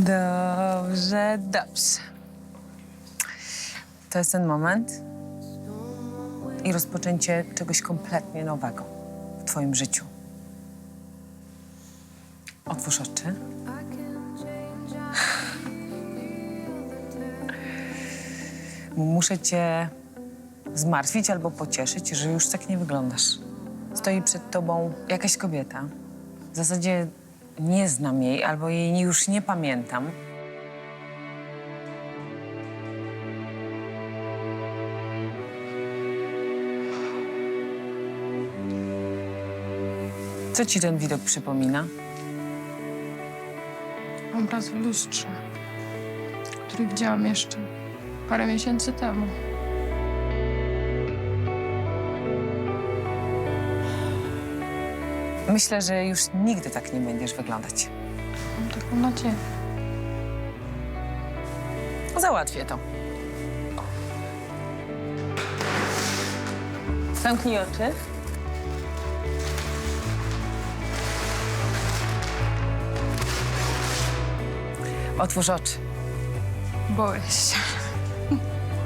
Dobrze, dobrze. To jest ten moment i rozpoczęcie czegoś kompletnie nowego w Twoim życiu. Otwórz oczy. Muszę Cię zmartwić albo pocieszyć, że już tak nie wyglądasz. Stoi przed Tobą jakaś kobieta. W zasadzie nie znam jej albo jej już nie pamiętam. Co ci ten widok przypomina? Obraz w lustrze, który widziałam jeszcze parę miesięcy temu. Myślę, że już nigdy tak nie będziesz wyglądać. Mam taką nadzieję. Załatwię to. Zamknij oczy. Otwórz oczy. Boję się.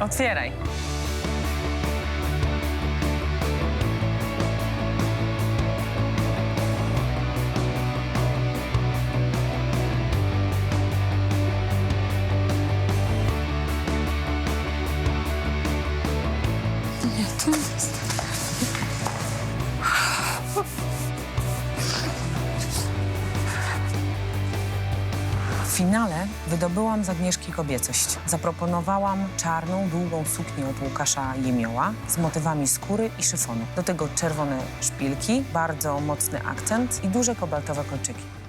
Otwieraj. Nie, to jest. W finale wydobyłam z Agnieszki kobiecość. Zaproponowałam czarną, długą suknię od Łukasza Jemioła z motywami skóry i szyfonu. Do tego czerwone szpilki, bardzo mocny akcent i duże kobaltowe kolczyki.